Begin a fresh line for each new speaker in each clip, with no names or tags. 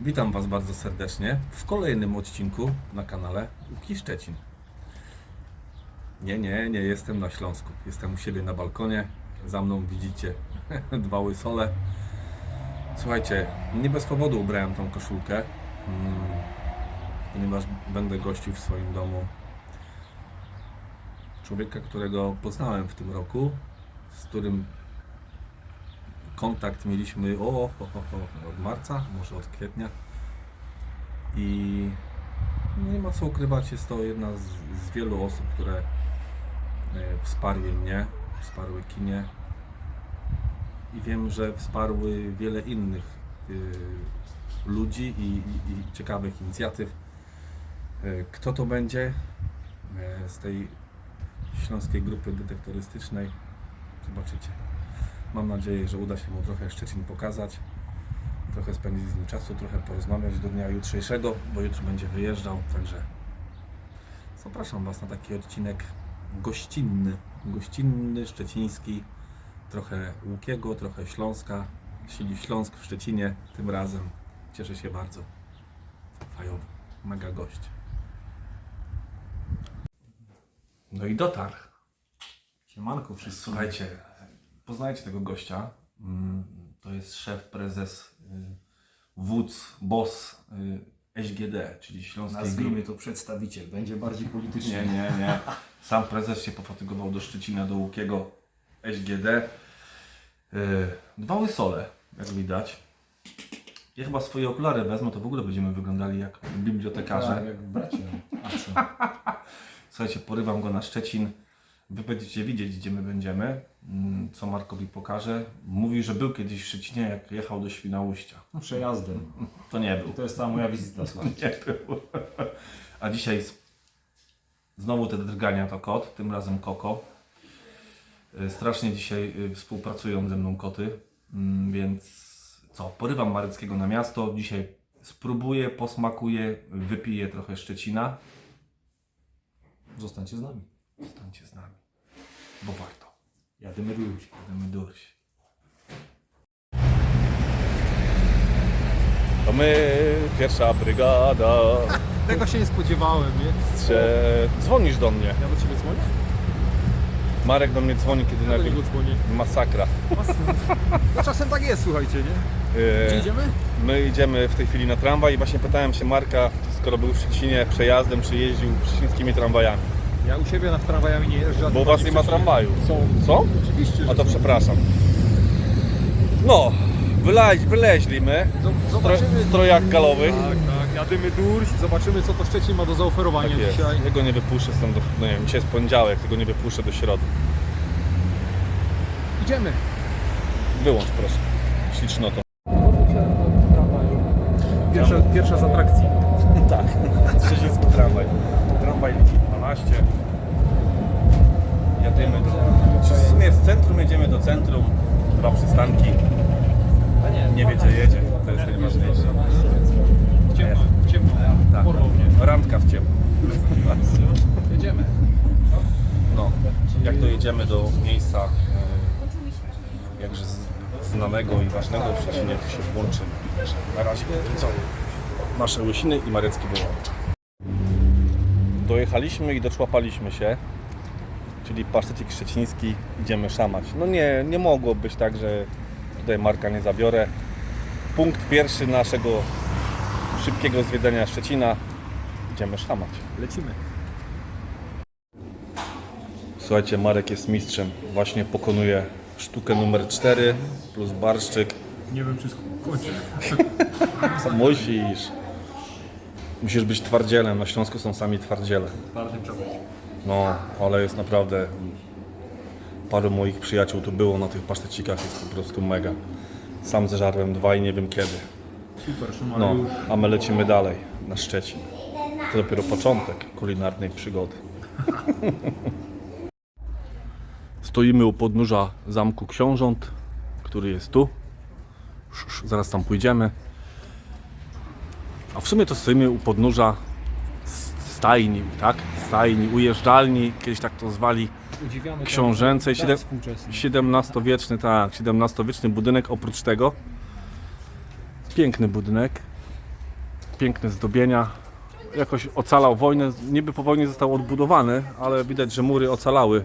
Witam Was bardzo serdecznie w kolejnym odcinku na kanale Łuki Szczecin. Nie, nie, nie jestem na Śląsku. Jestem u siebie na balkonie. Za mną widzicie dwa łysole. Słuchajcie, nie bez powodu ubrałem tą koszulkę, mm, ponieważ będę gościł w swoim domu człowieka, którego poznałem w tym roku, z którym kontakt mieliśmy o, o, o, o, od marca, może od kwietnia. I nie ma co ukrywać, jest to jedna z, z wielu osób, które e, wsparły mnie, wsparły kinie. I wiem, że wsparły wiele innych y, ludzi i, i, i ciekawych inicjatyw. E, Kto to będzie z tej śląskiej grupy detektorystycznej? Zobaczycie. Mam nadzieję, że uda się mu trochę Szczecin pokazać, trochę spędzić z nim czasu, trochę porozmawiać do dnia jutrzejszego, bo jutro będzie wyjeżdżał, także zapraszam Was na taki odcinek gościnny, gościnny, szczeciński, trochę Łukiego, trochę Śląska, czyli Śląsk w Szczecinie tym razem. Cieszę się bardzo. Fajowy, mega gość. No i dotarł.
Siemanko wszystkim.
Słuchajcie, poznajcie tego gościa. Mm, To jest szef, prezes, y, wódz, boss y, SGD, czyli Śląskiej
Nazwijmy
Grupy.
to przedstawiciel, będzie bardziej politycznie.
Nie, nie, nie. Sam prezes się pofatygował do Szczecina, do Łukiego SGD. Y, Dwa łysole, jak widać. Ja chyba swoje okulary wezmę, to w ogóle będziemy wyglądali jak bibliotekarze.
Tak, jak bracia.
Słuchajcie, porywam go na Szczecin. Wy będziecie widzieć, gdzie my będziemy, mm, co Markowi pokażę. Mówi, że był kiedyś w Szczecinie, jak jechał do Świnoujścia.
No, Przejazdem.
To nie
I
był.
to jest cała moja wizyta, słuchajcie.
Nie był. A dzisiaj znowu te drgania to kot, tym razem Koko. Y, Strasznie dzisiaj y, współpracują ze mną koty, mm, więc co, porywam Mareckiego na miasto. Dzisiaj spróbuję, posmakuję, wypiję trochę Szczecina.
Zostańcie z nami.
Zostańcie z nami, bo warto.
Jadymy duś.
Będziemy durś. To my, pierwsza brygada.
Tego się nie spodziewałem, nie?
Strze... Dzwonisz do mnie.
Ja do Ciebie dzwonię?
Marek do mnie dzwoni, kiedy
Ja
nagle...
dzwonię.
Masakra.
No czasem tak jest, słuchajcie, nie?
Yy,
Gdzie idziemy?
My idziemy w tej chwili na tramwaj i właśnie pytałem się Marka, skoro był w Szczecinie przejazdem, czy jeździł szczecińskimi tramwajami.
Ja u siebie na tramwajami nie jeżdżę.
Bo u was nie ma tramwaju.
Są.
Co?
Oczywiście, że
A to
są.
przepraszam. No, wyleź, wyleźli my
Zob-
w stro-
Zobaczymy.
w strojach galowych.
Tak, tak. Jadymy durś. Zobaczymy, co to Szczecin ma do zaoferowania
Tak jest.
dzisiaj.
Tego nie wypuszczę stąd do, no nie wiem, dzisiaj jest poniedziałek, tego nie wypuszczę do środy.
Idziemy.
Wyłącz proszę. Ślicznoto.
Pierwsza, pierwsza z atrakcji.
Tak, szczeciński tramwaj. Tramwaj linii 12. Jadymy do... W sumie z centrum jedziemy do centrum. Dwa przystanki. Nie wie gdzie jedzie, to jest najważniejsze.
Ciemno, ciemno.
Tak. Randka w ciemno.
Jedziemy.
No, jak dojedziemy do miejsca e, jakże znanego i ważnego w Szczecinie, to się włączymy. Na razie co? Nasze łysiny i Marecki wyłącz. Dojechaliśmy i doczłapaliśmy się, czyli pasztecik szczeciński, idziemy szamać. No nie, nie mogło być tak, że tutaj Marka nie zabiorę. Punkt pierwszy naszego szybkiego zwiedzania Szczecina. Idziemy szamać.
Lecimy.
Słuchajcie, Marek jest mistrzem. Właśnie pokonuje sztukę numer 4 plus barszczyk.
Nie wiem, czy skończę.
Co musisz? Musisz być twardzielem. Na Śląsku są sami twardziele.
Twardym.
No, ale jest naprawdę... Paru moich przyjaciół tu było na tych pasztecikach. Jest po prostu mega. Sam zeżarłem dwa i nie wiem kiedy.
Super, Szymon,
No, a my lecimy dalej na Szczecin. To dopiero początek kulinarnej przygody. Stoimy u podnóża Zamku Książąt, który jest tu. Zaraz tam pójdziemy. A w sumie to stoimy u podnóża stajni, tak? Stajni, ujeżdżalni, kiedyś tak to zwali,
Udziwiamy
książęcej,
tak,
siedem-
współczesny.
XVII-wieczny, tak, XVII-wieczny budynek. Oprócz tego piękny budynek.
piękne zdobienia. Jakoś ocalał wojnę. Niby po wojnie został odbudowany, ale widać, że mury ocalały.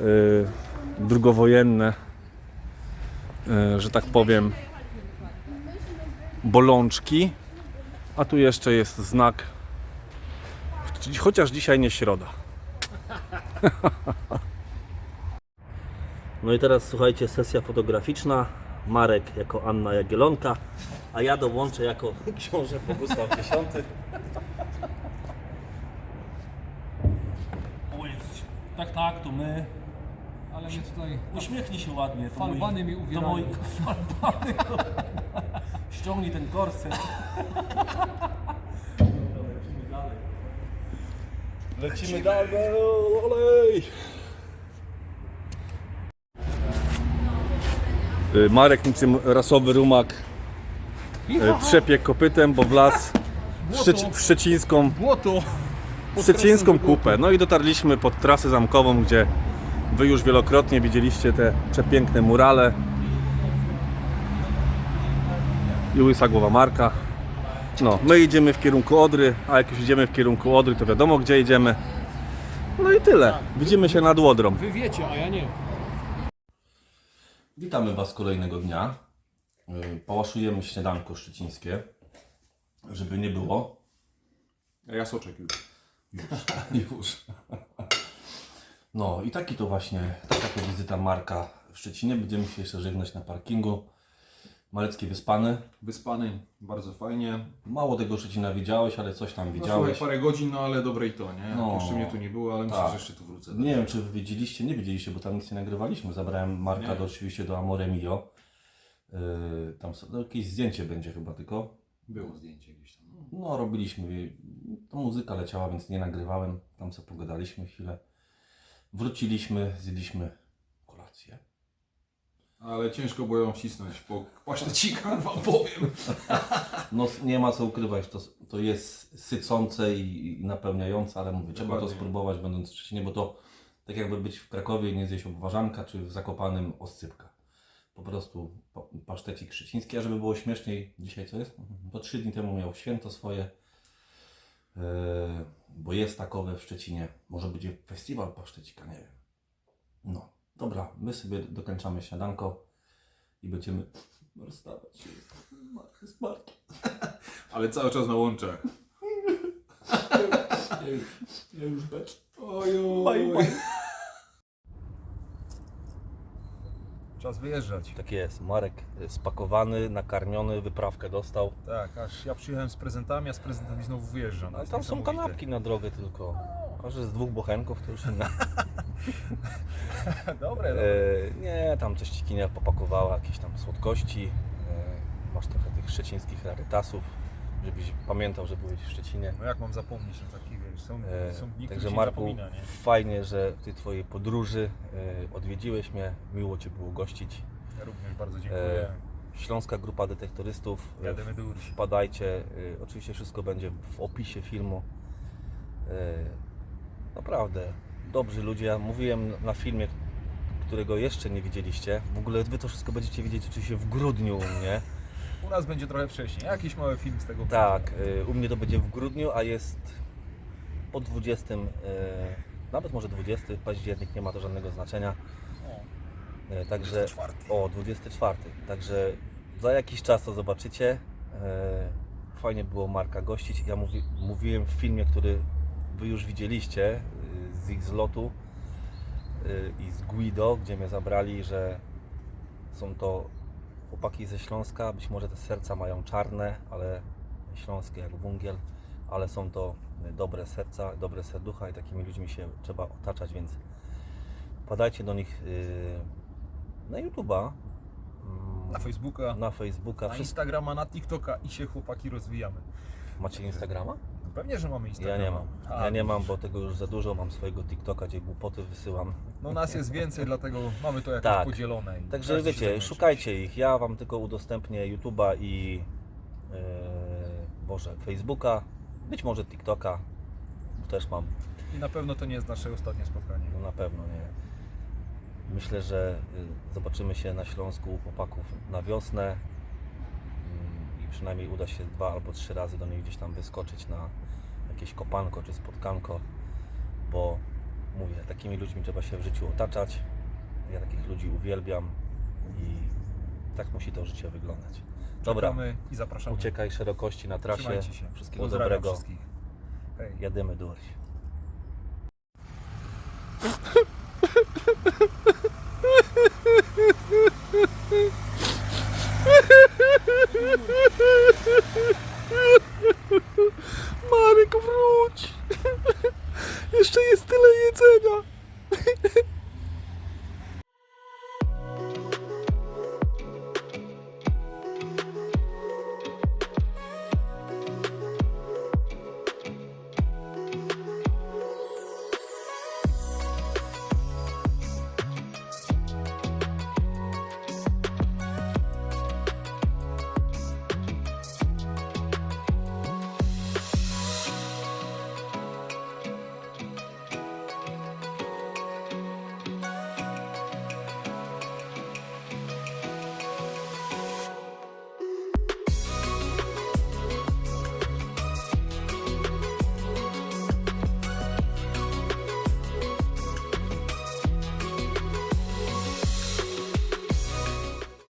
Yy, drugowojenne, yy, że tak powiem, bolączki. A tu jeszcze jest znak, chociaż dzisiaj nie środa.
No i teraz słuchajcie, sesja fotograficzna. Marek jako Anna Jagielonka, a ja dołączę jako książę Bogusław X. O Jezus. Tak, tak, to my.
Ale mnie tutaj
Uśmiechnij się ładnie. To
Falbany
mój,
mi
To
uwierają.
mój falbany. Ściągnij ten korset. Lecimy dalej. Lecimy dalej. Olej.
Y, Marek niczym rasowy rumak y, trzepie kopytem, bo wlazł w, Szczeci- w szczecińską,
błoto.
w szczecińską kupę. No i dotarliśmy pod trasę zamkową, gdzie wy już wielokrotnie widzieliście te przepiękne murale. I łysa głowa Marka. No, my idziemy w kierunku Odry, a jak już idziemy w kierunku Odry, to wiadomo gdzie idziemy. No i tyle. Widzimy się nad Łodrą.
Wy wiecie, a ja nie.
Witamy Was kolejnego dnia. Yy, Pałaszujemy śniadanko szczecińskie, żeby nie było.
Ja soczek już.
Już. No i taki to właśnie, taka to wizyta Marka w Szczecinie. Będziemy się jeszcze żegnać na parkingu. Marecki wyspany.
Wyspany, bardzo fajnie.
Mało tego Szczecina widziałeś, ale coś tam
No, słuchaj,
widziałeś.
parę godzin, no ale dobre i to, nie?
No.
Jeszcze mnie tu nie było, ale myślę,
Tak.
że jeszcze tu wrócę.
Nie wiem, czy widzieliście, nie widzieliście, bo tam nic nie nagrywaliśmy. Zabrałem Marka do, oczywiście do Amore Mio. Yy, tam no, jakieś zdjęcie będzie chyba tylko.
Było zdjęcie gdzieś tam. no.
No, robiliśmy. To muzyka leciała, więc nie nagrywałem. Tam sobie pogadaliśmy chwilę. Wróciliśmy, zjedliśmy kolację.
Ale ciężko było ją wcisnąć po pasztecika, wam powiem.
No, nie ma co ukrywać, to, to jest sycące i, i napełniające, ale mówię, trzeba to
Dokładnie.
spróbować będąc w Szczecinie, bo to tak jakby być w Krakowie i nie zjeść obwarzanka, czy w Zakopanym oscypka. Po prostu pa- pasztecik szczeciński, a żeby było śmieszniej, dzisiaj co jest? To trzy dni temu miał święto swoje, yy, bo jest takowe w Szczecinie. Może będzie festiwal pasztecika, nie wiem. No, dobra, my sobie dokończamy śniadanko i będziemy rozstawać się z- z Markiem.
Ale cały czas na łączach.
Ja już, ja już becz.
Ojoj.
Bye, bye.
Czas wyjeżdżać.
Tak jest, Marek y, spakowany, nakarmiony, wyprawkę dostał.
Tak, aż ja przyjechałem z prezentami, a z prezentami znowu wyjeżdżam.
Ale tam są kanapki na drogę tylko. A że z dwóch bochenków to już inna.
Dobre,
E,
dobre.
nie, tam coś ci kinia popakowała, jakieś tam słodkości. E, masz trochę tych szczecińskich rarytasów, żebyś pamiętał, że byłeś w Szczecinie.
No jak mam zapomnieć na taki, wiesz, są,
E,
są dni,
Także Marku,
zapomina,
fajnie, że w tej Twojej podróży e, odwiedziłeś mnie, miło Cię było gościć.
Ja również bardzo dziękuję.
Śląska Grupa Detektorystów. e,
Jademy do.
Wpadajcie. e, Oczywiście wszystko będzie w opisie filmu. E, Naprawdę, dobrzy ludzie. Ja mówiłem na filmie, którego jeszcze nie widzieliście. W ogóle Wy to wszystko będziecie widzieć oczywiście w grudniu u mnie.
U nas będzie trochę wcześniej. Jakiś mały film z tego
Tak, y, u mnie to będzie w grudniu, a jest po 20, y, nawet może 20 październik, nie ma to żadnego znaczenia.
O,
Y, Także
24.
o 24. Także za jakiś czas to zobaczycie. Y, Fajnie było Marka gościć. Ja mówi, mówiłem w filmie, który Wy już widzieliście y, z ich zlotu y, i z Guido, gdzie mnie zabrali, że są to chłopaki ze Śląska. Być może te serca mają czarne, ale śląskie jak węgiel, ale są to dobre serca, dobre serducha i takimi ludźmi się trzeba otaczać, więc podajcie do nich yy, na YouTube'a, mm,
Na Facebooka,
na Facebooka.
na
Wszystko.
Instagrama, na TikToka i się chłopaki rozwijamy.
Macie Instagrama?
Pewnie, że mamy Instagrama.
Ja nie mam.
A,
Ja nie mam, bo tego już za dużo. Mam swojego TikToka, gdzie głupoty wysyłam.
No nas jest więcej, dlatego mamy to jakoś
Tak.
podzielone.
Także wiecie, szukajcie ich. Ja Wam tylko udostępnię YouTube'a i yy, Boże, Facebooka, być może TikToka. Też mam.
I na pewno to nie jest nasze ostatnie spotkanie.
no na pewno nie. Myślę, że y, zobaczymy się na Śląsku u chłopaków na wiosnę. Przynajmniej uda się dwa albo trzy razy do niej gdzieś tam wyskoczyć na jakieś kopanko czy spotkanko, bo mówię, takimi ludźmi trzeba się w życiu otaczać. Ja takich ludzi uwielbiam i tak musi to życie wyglądać. Dobra,
Czekamy i zapraszamy.
uciekaj szerokości na trasie. Wszystkiego
Pozdrawiam
dobrego.
wszystkich. Hej.
Jadymy durś.